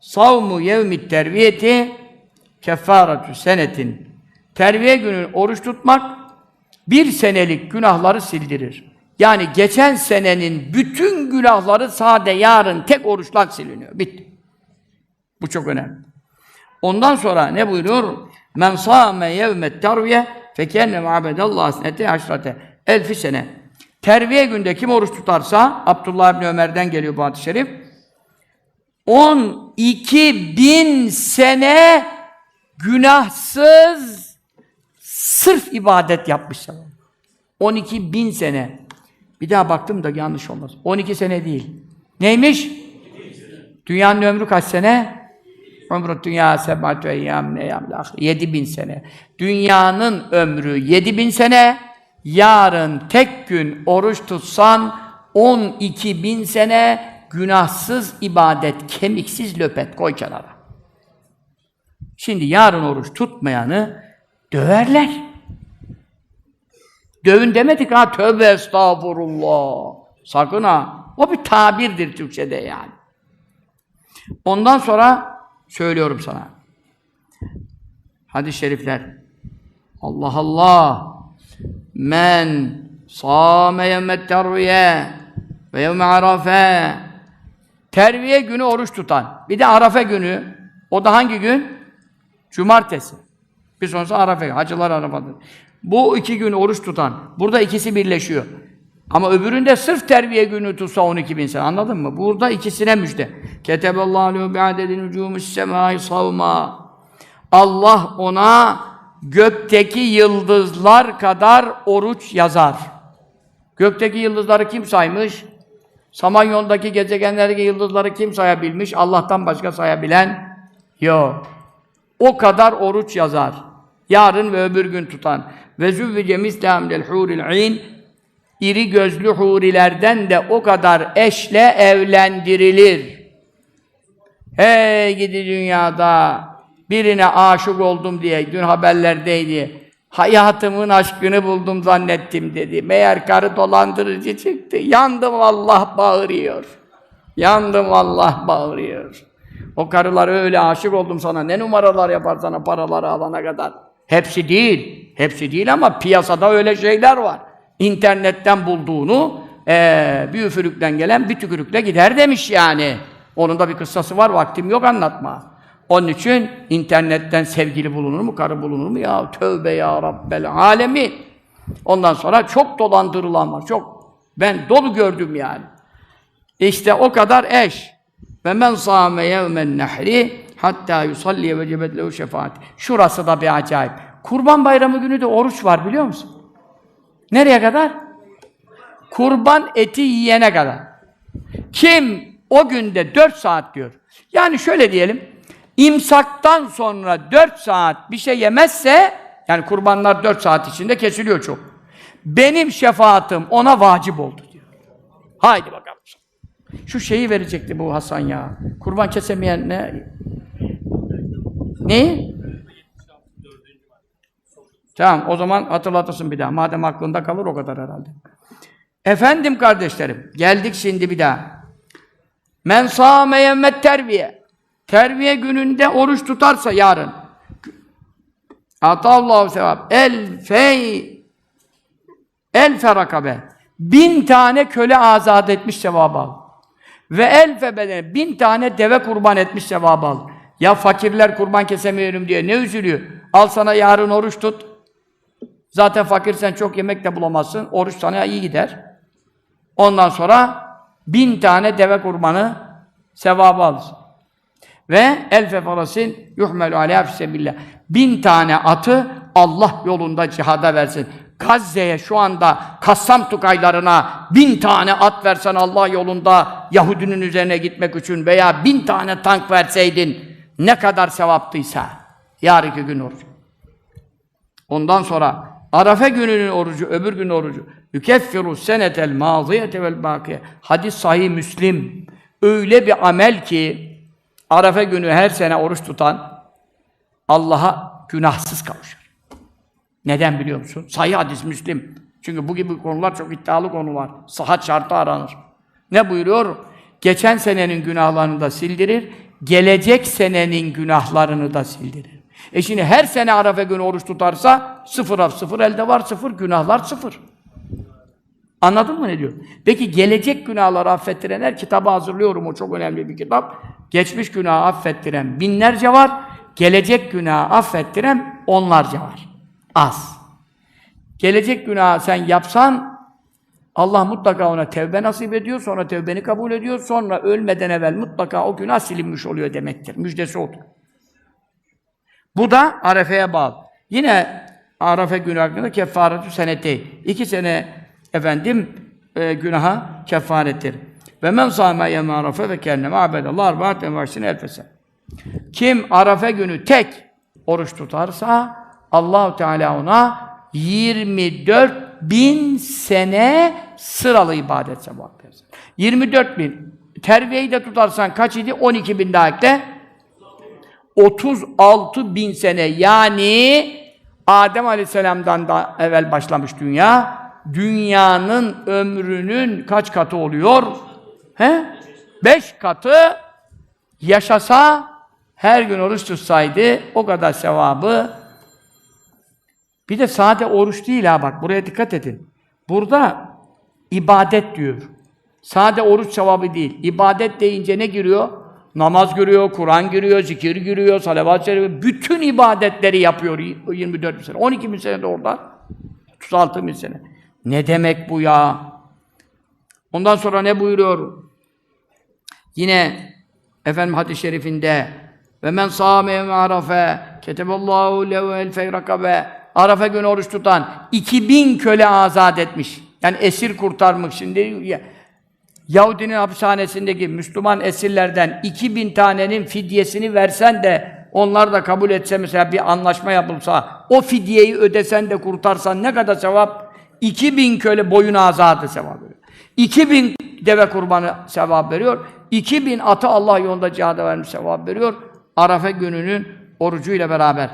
savmu yevmi terviyeti kefaretü senetin. Terviye günü oruç tutmak bir senelik günahları sildirir. Yani geçen senenin bütün günahları sade yarın tek oruçla siliniyor. Bitti. Bu çok önemli. Ondan sonra ne buyuruyor? Men sâme yevmet terviye fekenne ma'bedallâh snete aşrate. Elfi sene. Terviye günde kim oruç tutarsa, Abdullah İbni Ömer'den geliyor bu hadis-i şerif, 10 2000 sene günahsız sırf ibadet yapmış yapmışlar. 12 bin sene. Bir daha baktım da yanlış olmaz. 12 sene değil. Neymiş? Dünyanın ömrü kaç sene? Ömrü dünya sebat ve eyyam ne Yedi bin sene. Dünyanın ömrü yedi bin sene. Yarın tek gün oruç tutsan on iki bin sene günahsız ibadet, kemiksiz löpet koy kenara. Şimdi yarın oruç tutmayanı döverler. Dövün demedik ha tövbe estağfurullah. Sakın ha. O bir tabirdir Türkçe'de yani. Ondan sonra söylüyorum sana. Hadis-i şerifler. Allah Allah. Men sâme yevmet terviye ve yevme arafe. Terviye günü oruç tutan. Bir de arafe günü. O da hangi gün? Cumartesi. Bir sonrası arafe. Hacılar arafadır. Bu iki gün oruç tutan. Burada ikisi birleşiyor. Ama öbüründe sırf terbiye günü tutsa 12 bin sene. Anladın mı? Burada ikisine müjde. Keteballahu aleyhi bi'adedin ucumus semai savma. Allah ona gökteki yıldızlar kadar oruç yazar. Gökteki yıldızları kim saymış? Samanyolu'ndaki gezegenlerdeki yıldızları kim sayabilmiş? Allah'tan başka sayabilen yok. O kadar oruç yazar. Yarın ve öbür gün tutan. Ve züvvice mislamlel huril ayn iri gözlü hurilerden de o kadar eşle evlendirilir. Hey gidi dünyada birine aşık oldum diye dün haberlerdeydi. Hayatımın aşkını buldum zannettim dedi. Meğer karı dolandırıcı çıktı. Yandım Allah bağırıyor. Yandım Allah bağırıyor. O karılar öyle aşık oldum sana. Ne numaralar yapar sana paraları alana kadar. Hepsi değil. Hepsi değil ama piyasada öyle şeyler var. İnternetten bulduğunu eee bir üfürükten gelen bir tükürükle gider demiş yani. Onun da bir kıssası var. Vaktim yok anlatma. Onun için internetten sevgili bulunur mu, karı bulunur mu? Ya tövbe ya Rabbel alemi. Ondan sonra çok dolandırılan var. Çok. Ben dolu gördüm yani. İşte o kadar eş. Ve men sâme yevmen nehri hatta yusalliye ve cebet lehu şefaat. Şurası da bir acayip. Kurban bayramı günü de oruç var biliyor musun? Nereye kadar? Kurban eti yiyene kadar. Kim o günde 4 saat diyor. Yani şöyle diyelim. İmsaktan sonra 4 saat bir şey yemezse yani kurbanlar 4 saat içinde kesiliyor çok. Benim şefaatim ona vacip oldu diyor. Haydi bakalım. Şu şeyi verecekti bu Hasan ya. Kurban kesemeyen ne? Neyi? Tamam o zaman hatırlatırsın bir daha. Madem aklında kalır o kadar herhalde. Efendim kardeşlerim, geldik şimdi bir daha. Men sâme terbiye. Terbiye gününde oruç tutarsa yarın. Atallahu sevap. El fey el ferakabe. Bin tane köle azat etmiş sevabı al. Ve el febeden bin tane deve kurban etmiş sevabı al. Ya fakirler kurban kesemiyorum diye ne üzülüyor? Al sana yarın oruç tut. Zaten fakirsen çok yemek de bulamazsın. Oruç sana iyi gider. Ondan sonra bin tane deve kurbanı sevabı alırsın. Ve elfe farasin yuhmelu aleyha fissebillah. Bin tane atı Allah yolunda cihada versin. Gazze'ye şu anda Kassam tukaylarına bin tane at versen Allah yolunda Yahudinin üzerine gitmek için veya bin tane tank verseydin ne kadar sevaptıysa yarınki gün oruç. Ondan sonra Arafe gününün orucu, öbür gün orucu. Yükeffiru senetel maziyete vel bakiye. Hadis sahih Müslim. Öyle bir amel ki Arafe günü her sene oruç tutan Allah'a günahsız kavuşur. Neden biliyor musun? Sahih hadis Müslim. Çünkü bu gibi konular çok iddialı konular. Sıhhat şartı aranır. Ne buyuruyor? Geçen senenin günahlarını da sildirir, gelecek senenin günahlarını da sildirir. E şimdi her sene Arafa günü oruç tutarsa sıfır af sıfır elde var sıfır günahlar sıfır. Anladın mı ne diyor? Peki gelecek günahları affettiren her kitabı hazırlıyorum. O çok önemli bir kitap. Geçmiş günahı affettiren binlerce var. Gelecek günahı affettiren onlarca var. Az. Gelecek günahı sen yapsan Allah mutlaka ona tevbe nasip ediyor. Sonra tevbeni kabul ediyor. Sonra ölmeden evvel mutlaka o günah silinmiş oluyor demektir. Müjdesi odur. Bu da Arefe'ye bağlı. Yine Arefe günü hakkında kefaretü seneti. İki sene efendim e, günaha kefarettir. Ve men sâme yeme Arafe ve kenneme abedallah arbaat ve varsine elfese. Kim Arafe günü tek oruç tutarsa Allahu Teala ona 24 bin sene sıralı ibadet sevap verir. 24 bin. Terbiyeyi de tutarsan kaç idi? 12 bin daha ekle. 36 bin sene yani Adem Aleyhisselam'dan da evvel başlamış dünya. Dünyanın ömrünün kaç katı oluyor? He? Beş katı yaşasa her gün oruç tutsaydı o kadar sevabı bir de sade oruç değil ha bak buraya dikkat edin. Burada ibadet diyor. Sade oruç sevabı değil. İbadet deyince ne giriyor? Namaz giriyor, Kur'an giriyor, zikir giriyor, salavat giriyor. Bütün ibadetleri yapıyor 24 bin sene. 12 bin sene de orada. 36 bin sene. Ne demek bu ya? Ondan sonra ne buyuruyor? Yine efendim hadis-i şerifinde ve men sâme ve arafe keteballahu lehu el feyrakabe Arafa günü oruç tutan 2000 köle azat etmiş. Yani esir kurtarmış. Şimdi ya- Yahudinin hapishanesindeki Müslüman esirlerden 2000 tanenin fidyesini versen de onlar da kabul etse mesela bir anlaşma yapılsa o fidyeyi ödesen de kurtarsan ne kadar sevap? 2000 köle boyun azadı sevap veriyor. 2000 deve kurbanı sevap veriyor. 2000 atı Allah yolunda cihada vermiş sevap veriyor. Arafa gününün orucuyla beraber.